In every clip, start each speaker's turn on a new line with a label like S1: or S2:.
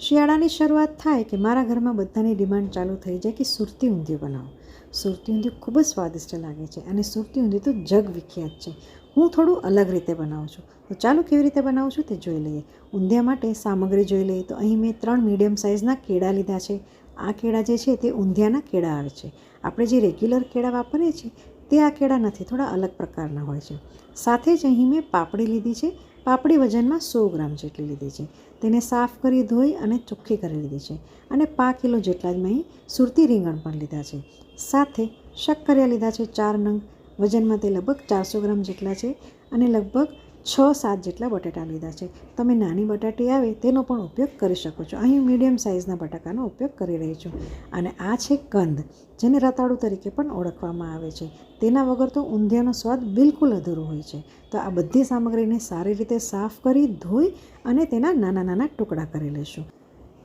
S1: શિયાળાની શરૂઆત થાય કે મારા ઘરમાં બધાની ડિમાન્ડ ચાલુ થઈ જાય કે સુરતી ઊંધિયું બનાવો. સુરતી ઊંધિયું ખૂબ જ સ્વાદિષ્ટ લાગે છે અને સુરતી ઊંધિયું તો જગ વિખ્યાત છે. હું થોડું અલગ રીતે બનાવું છું. તો ચાલો કેવી રીતે બનાવું છું તે જોઈ લઈએ. ઊંધિયા માટે સામગ્રી જોઈ લઈએ તો અહીં મેં ત્રણ મીડિયમ સાઇઝના કેળા લીધા છે. આ કેળા જે છે તે ઊંધિયાના કેળા આવે છે. આપણે જે રેગ્યુલર કેળા વાપરીએ છીએ તે આ કેળા નથી, થોડા અલગ પ્રકારના હોય છે. સાથે જ અહીં મેં પાપડી લીધી છે પાપડી વજનમાં સો ગ્રામ જેટલી લીધી છે. તેને સાફ કરી ધોઈ અને ચોખ્ખી કરી લીધી છે અને પાંચ કિલો જેટલા જ અહીં સુરતી રીંગણ પણ લીધા છે. સાથે શક્કરિયા લીધા છે ચાર નંગ. વજનમાં તે લગભગ ચારસો ગ્રામ જેટલા છે અને લગભગ છ સાત જેટલા બટાટા લીધા છે. તમે નાની બટાટી આવે તેનો પણ ઉપયોગ કરી શકો છો. અહીં મીડિયમ સાઇઝના બટાકાનો ઉપયોગ કરી રહી છું. અને આ છે કંદ જેને રતાળુ તરીકે પણ ઓળખવામાં આવે છે. તેના વગર તો ઊંધિયાનો સ્વાદ બિલકુલ અધૂરો હોય છે. તો આ બધી સામગ્રીને સારી રીતે સાફ કરી, ધોઈ અને તેના નાના નાના ટુકડા કરી લઈશું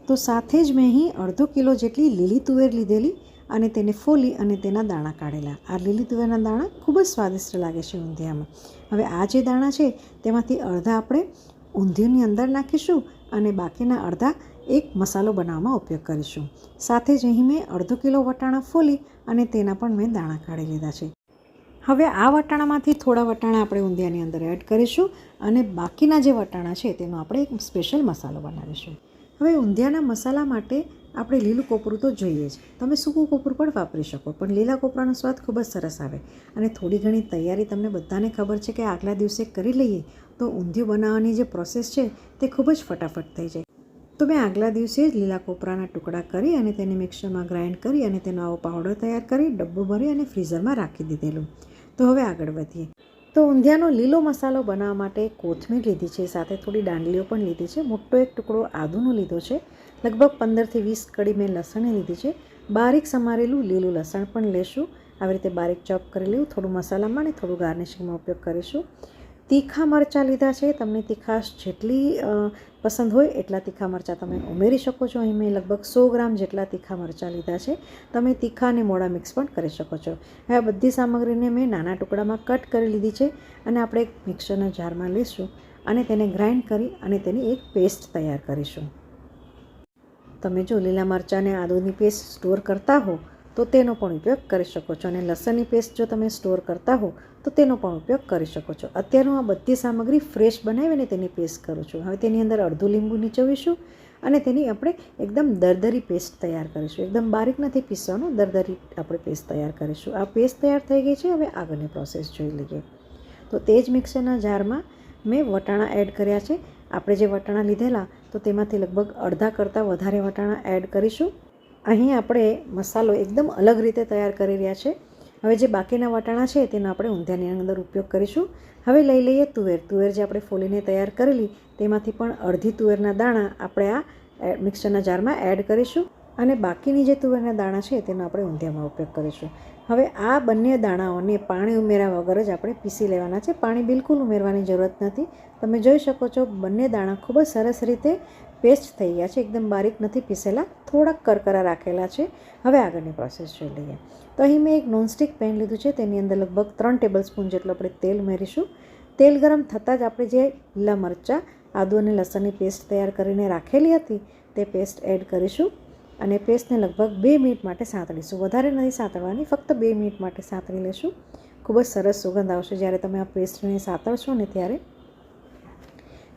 S1: તો સાથે જ મેં અહીં અડધો કિલો જેટલી લીલી તુવેર લીધેલી અને તેને ફોલી અને તેના દાણા કાઢેલા. આ લીલી તુવેરના દાણા ખૂબ જ સ્વાદિષ્ટ લાગે છે ઊંધિયામાં. હવે આ જે દાણા છે, તેમાંથી અડધા આપણે ઊંધિયુંની અંદર નાખીશું અને બાકીના અડધા એક મસાલો બનાવવામાં ઉપયોગ કરીશું. સાથે જ અહીં મેં અડધો કિલો વટાણા ફોલી અને તેના પણ મેં દાણા કાઢી લીધા છે. હવે આ વટાણામાંથી થોડા વટાણા આપણે ઊંધિયાની અંદર એડ કરીશું અને બાકીના જે વટાણા છે, તેનો આપણે એક સ્પેશિયલ મસાલો બનાવીશું. હવે ઊંધિયાના મસાલા માટે આપણે લીલું કોપરું તો જોઈએ જ. તમે સૂકું કોપરું પણ વાપરી શકો, પણ લીલા કોપરાનો સ્વાદ ખૂબ જ સરસ આવે. અને થોડી ઘણી તૈયારી તમને બધાને ખબર છે કે આગલા દિવસે કરી લઈએ, તો ઊંધિયું બનાવવાની જે પ્રોસેસ છે, તે ખૂબ જ ફટાફટ થઈ જાય. તો મેં આગલા દિવસે જ લીલા કોપરાના ટુકડા કરી અને તેને મિક્સરમાં ગ્રાઇન્ડ કરી અને તેનો આવો પાવડર તૈયાર કરી ડબ્બો ભરી અને ફ્રીઝરમાં રાખી દીધેલું. તો હવે આગળ વધીએ. તો ઊંધિયાનો લીલો મસાલો બનાવવા માટે કોથમીર લીધી છે, સાથે થોડી દાંડલીઓ પણ લીધી છે. મોટો એક ટુકડો આદુનો લીધો છે. લગભગ પંદરથી વીસ કડી મેં લસણ લીધી છે. બારીક સમારેલું લીલું લસણ પણ લેશું. આવી રીતે બારીક ચોપ કરી લેવું. થોડું મસાલામાં અને થોડું ગાર્નિશિંગમાં ઉપયોગ કરીશું. તીખા મરચાં લીધા છે. તમને તીખાશ જેટલી પસંદ હોય એટલા તીખા મરચાં તમે ઉમેરી શકો છો. અહીં મેં લગભગ સો ગ્રામ જેટલા તીખા મરચાં લીધા છે. તમે તીખા અને મોડા મિક્સ પણ કરી શકો છો. હવે આ બધી સામગ્રીને મેં નાના ટુકડામાં કટ કરી લીધી છે અને આપણે એક મિક્સરના જારમાં લઈશું અને તેને ગ્રાઇન્ડ કરી અને તેની એક પેસ્ટ તૈયાર કરીશું. તમે જો લીલા મરચાંને આદુની પેસ્ટ સ્ટોર કરતા હો, તો તેનો પણ ઉપયોગ કરી શકો છો. અને લસણની પેસ્ટ જો તમે સ્ટોર કરતા હો, તો તેનો પણ ઉપયોગ કરી શકો છો. અત્યારે હું આ બધી સામગ્રી ફ્રેશ બનાવીને તેની પેસ્ટ કરું છું. હવે તેની અંદર અડધું લીંબુ નીચવીશું અને તેની આપણે એકદમ દરદરી પેસ્ટ તૈયાર કરીશું. એકદમ બારીક નથી પીસવાનું, દરદરી આપણે પેસ્ટ તૈયાર કરીશું. આ પેસ્ટ તૈયાર થઈ ગઈ છે, હવે આગળની પ્રોસેસ જોઈ લઈએ. તો તે જ મિક્સરના જારમાં મેં વટાણા એડ કર્યા છે. આપણે જે વટાણા લીધેલા, તો તેમાંથી લગભગ અડધા કરતાં વધારે વટાણા એડ કરીશું. અહીં આપણે મસાલો એકદમ અલગ રીતે તૈયાર કરી રહ્યા છે. હવે જે બાકીના વટાણા છે, તેનો આપણે ઊંધિયાની અંદર ઉપયોગ કરીશું. હવે લઈ લઈએ તુવેર. તુવેર જે આપણે ફોલીને તૈયાર કરેલી, તેમાંથી પણ અડધી તુવેરના દાણા આપણે આ મિક્સરના જારમાં એડ કરીશું. અને બાકીની જે તુવેરના દાણા છે તેનો આપણે ઊંધિયામાં ઉપયોગ કરીશું. હવે આ બંને દાણાઓને પાણી ઉમેર્યા વગર જ આપણે પીસી લેવાના છે. પાણી બિલકુલ ઉમેરવાની જરૂરત નથી. તમે જોઈ શકો છો બંને દાણા ખૂબ જ સરસ રીતે પેસ્ટ થઈ ગયા છે. એકદમ બારીક નથી પીસેલા. થોડાક કરકરા રાખેલા છે. હવે આગળની પ્રોસેસ જોઈ લઈએ. તો અહીં મેં એક નોનસ્ટિક પેન લીધું છે. તેની અંદર લગભગ ત્રણ ટેબલ સ્પૂન જેટલું આપણે તેલ ઉમેરીશું. તેલ ગરમ થતાં જ આપણે જે લીલા મરચાં, આદુ અને લસણની પેસ્ટ તૈયાર કરીને રાખેલી હતી, તે પેસ્ટ એડ કરીશું. અને પેસ્ટને લગભગ બે મિનિટ માટે સાંતળીશું વધારે નથી સાંતળવાની ફક્ત બે મિનિટ માટે સાંતળી લેશું. ખૂબ જ સરસ સુગંધ આવશે જ્યારે તમે આ પેસ્ટને સાંતળશો ને ત્યારે.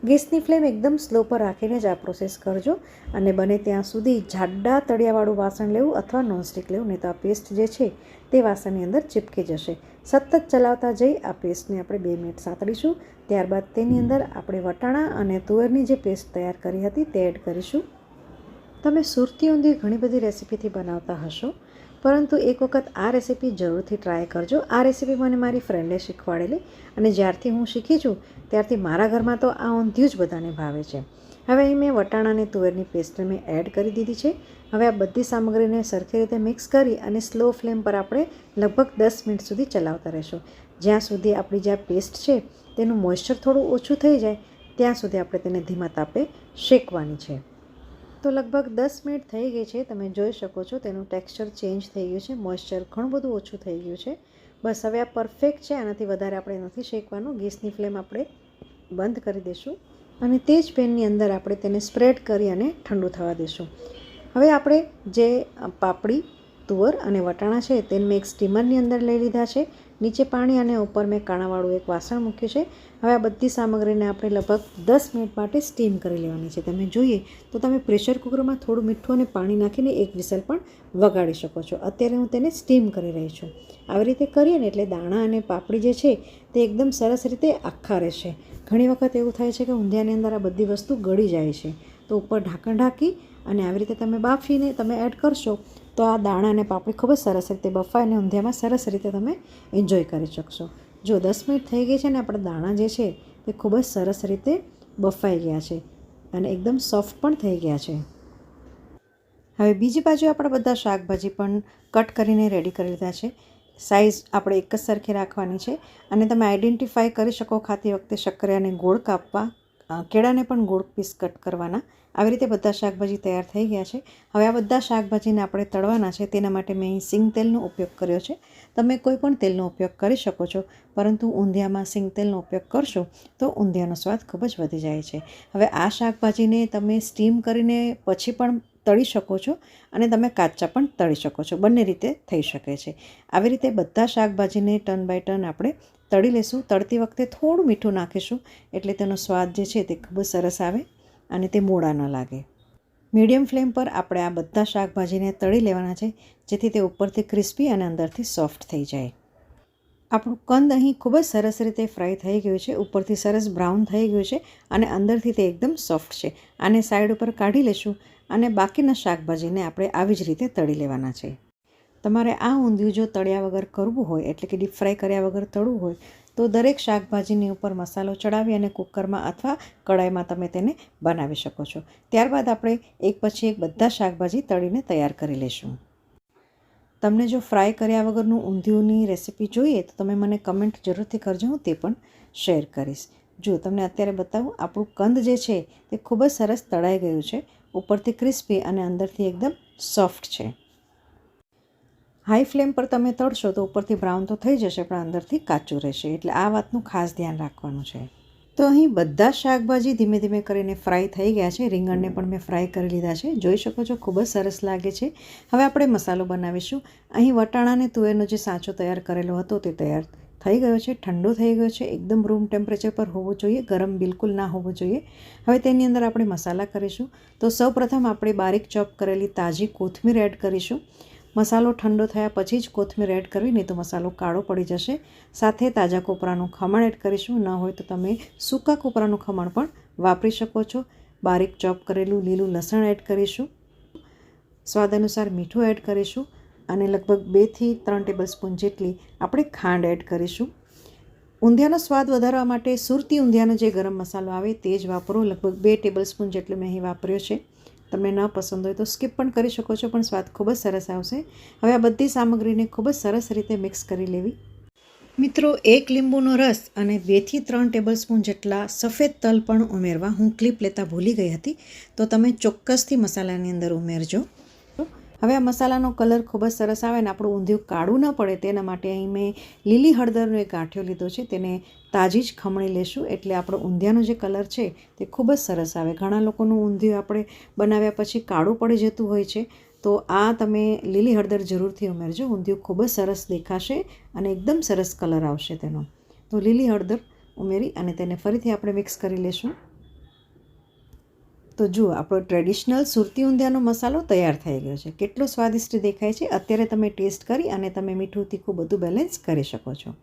S1: ગેસની ફ્લેમ એકદમ સ્લો પર રાખીને જ આ પ્રોસેસ કરજો અને બને ત્યાં સુધી જાડા તળિયાવાળું વાસણ લેવું અથવા નોનસ્ટિક લેવું, નહીં તો આ પેસ્ટ જે છે તે વાસણની અંદર ચીપકી જશે. સતત ચલાવતા જઈ આ પેસ્ટને આપણે બે મિનિટ સાંતળીશું ત્યારબાદ તેની અંદર આપણે વટાણા અને તુવેરની જે પેસ્ટ તૈયાર કરી હતી તે એડ કરીશું. તમે સુરતી ઊંધી ઘણી બધી રેસીપીથી બનાવતા હશો, પરંતુ એક વખત આ રેસીપી જરૂરથી ટ્રાય કરજો. આ રેસીપી મને મારી ફ્રેન્ડે શીખવાડેલી અને જ્યારથી હું શીખી છું, ત્યારથી મારા ઘરમાં તો આ ઊંધિયું જ બધાને ભાવે છે. હવે અહીં મેં વટાણા અને તુવેરની પેસ્ટને મેં એડ કરી દીધી છે. હવે આ બધી સામગ્રીને સરખી રીતે મિક્સ કરી અને સ્લો ફ્લેમ પર આપણે લગભગ દસ મિનિટ સુધી ચલાવતા રહીશું. જ્યાં સુધી આપણી જે પેસ્ટ છે, તેનું મોઇશ્ચર થોડું ઓછું થઈ જાય, ત્યાં સુધી આપણે તેને ધીમા તાપે શેકવાની છે. તો લગભગ દસ મિનિટ થઈ ગઈ છે, તમે જોઈ શકો છો તેનું ટેક્સચર ચેન્જ થઈ ગયું છે, મોઇશ્ચર ઘણું બધું ઓછું થઈ ગયું છે. બસ હવે આ પરફેક્ટ છે, આનાથી વધારે આપણે નથી શેકવાનું. ગેસની ફ્લેમ આપણે બંધ કરી દઈશું અને તે જ પેનની અંદર આપણે તેને સ્પ્રેડ કરી અને ઠંડુ થવા દઈશું. હવે આપણે જે પાપડી તુવર અને વટાણા છે તેને મેં એક સ્ટીમરની અંદર લઈ લીધા છે. નીચે પાણી અને ઉપર મેં કાણાવાળું એક વાસણ મૂક્યું છે. હવે આ બધી સામગ્રીને આપણે લગભગ દસ મિનિટ માટે સ્ટીમ કરી લેવાની છે. તમે જોઈએ તો તમે પ્રેશર કુકરમાં થોડું મીઠું અને પાણી નાખીને એક વિસલ પણ વગાડી શકો છો. અત્યારે હું તેને સ્ટીમ કરી રહી છું. આવી રીતે કરીએ ને એટલે દાણા અને પાપડી જે છે તે એકદમ સરસ રીતે આખા રહેશે. ઘણી વખત એવું થાય છે કે ઊંધિયાની અંદર આ બધી વસ્તુ ગળી જાય છે. તો ઉપર ઢાંકણ ઢાંકી અને આવી રીતે તમે બાફીને તમે એડ કરશો, તો આ દાણા અને પાપડી ખૂબ જ સરસ રીતે બફાય અને ઊંધિયામાં સરસ રીતે તમે એન્જોય કરી શકશો. જો દસ મિનિટ થઈ ગઈ છે ને આપણા દાણા જે છે, તે ખૂબ જ સરસ રીતે બફાઈ ગયા છે અને એકદમ સોફ્ટ પણ થઈ ગયા છે. હવે બીજી બાજુ આપણા બધા શાકભાજી પણ કટ કરીને રેડી કરી લીધા છે. સાઇઝ આપણે એક જ સરખી રાખવાની છે અને તમે આઈડેન્ટિફાય કરી શકો ખાતી વખતે શક્કરે અને ગોળ કાપવા કેળાને પણ ગોળ પીસ કટ કરવાના. આવી રીતે બધા શાકભાજી તૈયાર થઈ ગયા છે. હવે આ બધા શાકભાજીને આપણે તળવાના છે. તેના માટે મેં અહીં સિંગ તેલનો ઉપયોગ કર્યો છે. તમે કોઈ પણ તેલનો ઉપયોગ કરી શકો છો, પરંતુ ઊંધિયામાં સિંગ તેલનો ઉપયોગ કરશો તો ઊંધિયાનો સ્વાદ ખૂબ જ વધી જાય છે. હવે આ શાકભાજીને તમે સ્ટીમ કરીને પછી પણ તળી શકો છો અને તમે કાચા પણ તળી શકો છો. બંને રીતે થઈ શકે છે. આવી રીતે બધા શાકભાજીને ટર્ન બાય ટર્ન આપણે તળી લેશું. તળતી વખતે થોડું મીઠું નાખીશું એટલે તેનો સ્વાદ જે છે તે ખૂબ જ સરસ આવે અને તે મોડા ન લાગે. મીડિયમ ફ્લેમ પર આપણે આ બધા શાકભાજીને તળી લેવાના છે, જેથી તે ઉપરથી ક્રિસ્પી અને અંદરથી સોફ્ટ થઈ જાય. આપણું કંદ અહીં ખૂબ જ સરસ રીતે ફ્રાય થઈ ગયું છે, ઉપરથી સરસ બ્રાઉન થઈ ગયું છે અને અંદરથી તે એકદમ સોફ્ટ છે. આને સાઈડ ઉપર કાઢી લેશું અને બાકીના શાકભાજીને આપણે આવી જ રીતે તળી લેવાના છે. તમારે આ ઊંધિયું જો તળ્યા વગર કરવું હોય, એટલે કે ડીપ ફ્રાય કર્યા વગર તળવું હોય તો દરેક શાકભાજીની ઉપર મસાલો ચડાવી અને કુકરમાં અથવા કડાઈમાં તમે તેને બનાવી શકો છો. ત્યારબાદ આપણે એક પછી એક બધા શાકભાજી તળીને તૈયાર કરી લઈશું. તમને જો ફ્રાય કર્યા વગરનું ઊંધિયુંની રેસીપી જોઈએ તો તમે મને કમેન્ટ જરૂરથી કરજો, હું તે પણ શેર કરીશ. જો તમને અત્યારે બતાવું, આપણું કંદ જે છે તે ખૂબ જ સરસ તળાઈ ગયું છે, ઉપરથી ક્રિસ્પી અને અંદરથી એકદમ સોફ્ટ છે. હાઈ ફ્લેમ પર તમે તળશો તો ઉપરથી બ્રાઉન તો થઈ જશે, પણ અંદરથી કાચું રહેશે. એટલે આ વાતનું ખાસ ધ્યાન રાખવાનું છે. તો અહીં બધા શાકભાજી ધીમે ધીમે કરીને ફ્રાય થઈ ગયા છે. રીંગણને પણ મેં ફ્રાય કરી લીધા છે. જોઈ શકો છો, ખૂબ જ સરસ લાગે છે. હવે આપણે મસાલો બનાવીશું. અહીં વટાણાને તુવેરનો જે સાચો તૈયાર કરેલો હતો તે તૈયાર થઈ ગયો છે, ઠંડો થઈ ગયો છે. એકદમ રૂમ ટેમ્પરેચર પર હોવો જોઈએ, ગરમ બિલકુલ ના હોવો જોઈએ. હવે તેની અંદર આપણે મસાલા કરીશું. તો સૌપ્રથમ આપણે બારીક ચોપ કરેલી તાજી કોથમીર એડ કરીશું. મસાલો ઠંડો થયા પછી જ કોથમીર એડ કરવી, નહીં તો મસાલો કાળો પડી જશે. સાથે તાજા કોપરાનું ખમણ એડ કરીશું. ન હોય તો તમે સૂકા કોપરાનું ખમણ પણ વાપરી શકો છો. બારીક ચોપ કરેલું લીલું લસણ એડ કરીશું. સ્વાદ અનુસાર મીઠું એડ કરીશું અને લગભગ બેથી ત્રણ ટેબલ સ્પૂન જેટલી આપણે ખાંડ એડ કરીશું. ઊંધિયાનો સ્વાદ વધારવા માટે સુરતી ઊંધિયાનો જે ગરમ મસાલો આવે તે જ વાપરો. લગભગ બે ટેબલ સ્પૂન જેટલો મેં અહીં વાપર્યો છે. તમને ન પસંદ હોય તો સ્કીપ પણ કરી શકો છો, પણ સ્વાદ ખૂબ જ સરસ આવશે. હવે આ બધી સામગ્રીને ખૂબ જ સરસ રીતે મિક્સ કરી લેવી. મિત્રો, એક લીંબુનો રસ અને બેથી ત્રણ ટેબલ સ્પૂન જેટલા સફેદ તલ પણ ઉમેરવા હું ક્લિપ લેતા ભૂલી ગઈ હતી, તો તમે ચોક્કસથી મસાલાની અંદર ઉમેરજો. હવે આ મસાલાનો કલર ખૂબ જ સરસ આવે ને આપણું ઊંધિયું કાળું ન પડે, તેના માટે અહીં મેં લીલી હળદરનો એક ગાંઠિયો લીધો છે, તેને તાજી જ ખમણી લેશું. એટલે આપણો ઊંધિયાનો જે કલર છે તે ખૂબ જ સરસ આવે. ઘણા લોકોનું ઊંધિયું આપણે બનાવ્યા પછી કાળું પડી જતું હોય છે. તો આ તમે લીલી હળદર જરૂરથી ઉમેરજો. ઊંધિયું ખૂબ જ સરસ દેખાશે અને એકદમ સરસ કલર આવશે તેનો. તો લીલી હળદર ઉમેરી અને તેને ફરીથી આપણે મિક્સ કરી લેશું. તો જુઓ, આપણો ટ્રેડિશનલ સુરતી ઊંધિયાનો મસાલો તૈયાર થઈ ગયો છે. કેટલો સ્વાદિષ્ટ દેખાય છે. અત્યારે તમે ટેસ્ટ કરી અને તમે મીઠું તીખું બધું બેલેન્સ કરી શકો છો.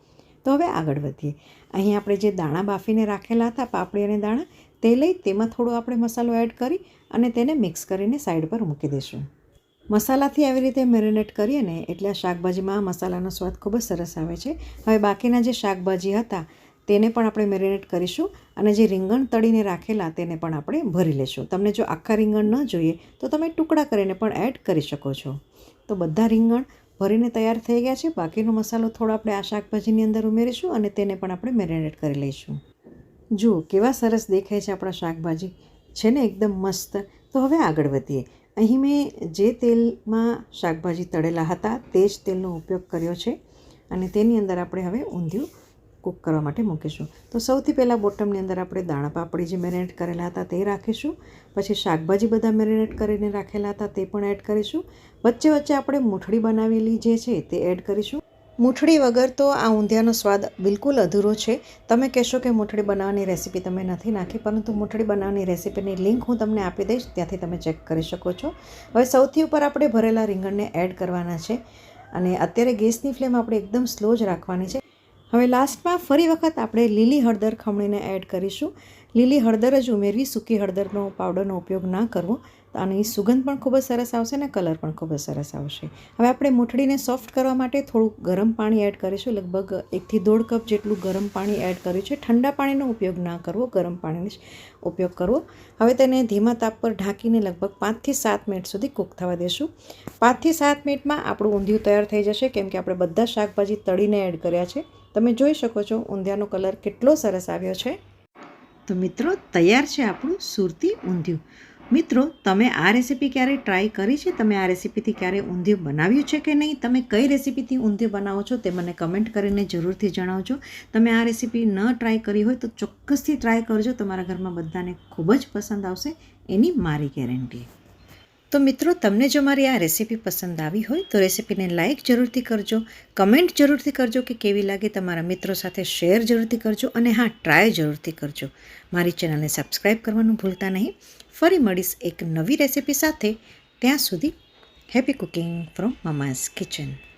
S1: તો હવે આગળ વધીએ. અહીં આપણે જે દાણા બાફીને રાખેલા હતા, પાપડી અને દાણા, તે લઈ તેમાં થોડો આપણે મસાલો એડ કરી અને તેને મિક્સ કરીને સાઈડ પર મૂકી દઈશું. મસાલાથી આવી રીતે મેરિનેટ કરીએ ને એટલે શાકભાજીમાં મસાલાનો સ્વાદ ખૂબ જ સરસ આવે છે. હવે બાકીના જે શાકભાજી હતા, તેને પણ આપણે મેરિનેટ કરીશું અને જે રીંગણ તળીને રાખેલા, તેને પણ આપણે ભરી લેશું. તમને જો આખા રીંગણ ન જોઈએ, તો તમે ટુકડા કરીને પણ એડ કરી શકો છો. તો બધા રીંગણ ભરીને તૈયાર થઈ ગયા છે. બાકીનો મસાલો થોડો આપણે આ શાકભાજીની અંદર ઉમેરીશું અને તેને પણ આપણે મેરિનેટ કરી લઈશું. જુઓ કેવા સરસ દેખાય છે આપણા શાકભાજી. છે ને એકદમ મસ્ત. તો હવે આગળ વધીએ. અહીં મેં જે તેલમાં શાકભાજી તળેલા હતા તે જ તેલનો ઉપયોગ કર્યો છે અને તેની અંદર આપણે હવે ઊંધિયું કૂક કરવા માટે મૂકીશું. તો સૌથી પહેલાં બોટમની અંદર આપણે દાણા પાપડી જે મેરિનેટ કરેલા હતા તે રાખીશું. પછી શાકભાજી બધા મેરિનેટ કરીને રાખેલા હતા તે પણ એડ કરીશું. વચ્ચે વચ્ચે આપણે મૂઠડી બનાવેલી જે છે તે એડ કરીશું. મૂઠડી વગર તો આ ઊંધિયાનો સ્વાદ બિલકુલ અધૂરો છે. તમે કહેશો કે મૂઠડી બનાવવાની રેસીપી તમે નથી નાખી, પરંતુ મૂઠડી બનાવવાની રેસીપીની લિંક હું તમને આપી દઈશ, ત્યાંથી તમે ચેક કરી શકો છો. હવે સૌથી ઉપર આપણે ભરેલા રીંગણને એડ કરવાના છે અને અત્યારે ગેસની ફ્લેમ આપણે એકદમ સ્લો જ રાખવાની છે. હવે લાસ્ટમાં ફરી વખત આપણે લીલી હળદર ખમણીને એડ કરીશું. લીલી હળદર જ ઉમેરવી, સૂકી હળદરનો પાવડરનો ઉપયોગ ના કરવો. અને સુગંધ પણ ખૂબ જ સરસ આવશે અને કલર પણ ખૂબ જ સરસ આવશે. હવે આપણે મૂઠડીને સોફ્ટ કરવા માટે થોડું ગરમ પાણી એડ કરીશું. લગભગ એકથી દોઢ કપ જેટલું ગરમ પાણી એડ કર્યું છે. ઠંડા પાણીનો ઉપયોગ ના કરવો, ગરમ પાણીનો જ ઉપયોગ કરવો. હવે તેને ધીમા તાપ પર ઢાંકીને લગભગ પાંચથી સાત મિનિટ સુધી કૂક થવા દેશું. પાંચથી સાત મિનિટમાં આપણું ઊંધિયું તૈયાર થઈ જશે, કેમ કે આપણે બધા શાકભાજી તળીને એડ કર્યા છે. તમે જોઈ શકો છો ઊંધિયાનો કલર કેટલો સરસ આવ્યો છે. તો મિત્રો, તૈયાર છે આપણું સુરતી ઊંધિયું. મિત્રો, તમે આ રેસીપી ક્યારેય ટ્રાય કરી છે? તમે આ રેસીપીથી ક્યારેય ઊંધિયું બનાવ્યું છે કે નહીં? તમે કઈ રેસીપીથી ઊંધિયું બનાવો છો તે મને કમેન્ટ કરીને જરૂરથી જણાવજો. તમે આ રેસીપી ન ટ્રાય કરી હોય તો ચોક્કસથી ટ્રાય કરજો. તમારા ઘરમાં બધાને ખૂબ જ પસંદ આવશે. એની મારી ગેરંટી તો મિત્રો, તમને જો મારી આ રેસીપી પસંદ આવી હોય તો રેસીપીને લાઇક જરૂરથી કરજો. કમેન્ટ જરૂરથી કરજો કે કેવી લાગે તમારા મિત્રો સાથે શેર જરૂરથી કરજો અને હા ટ્રાય જરૂરથી કરજો. મારી ચેનલને સબસ્ક્રાઈબ કરવાનું ભૂલતા નહીં. ફરી મળીશ એક નવી રેસીપી સાથે. ત્યાં સુધી happy cooking from mama's kitchen.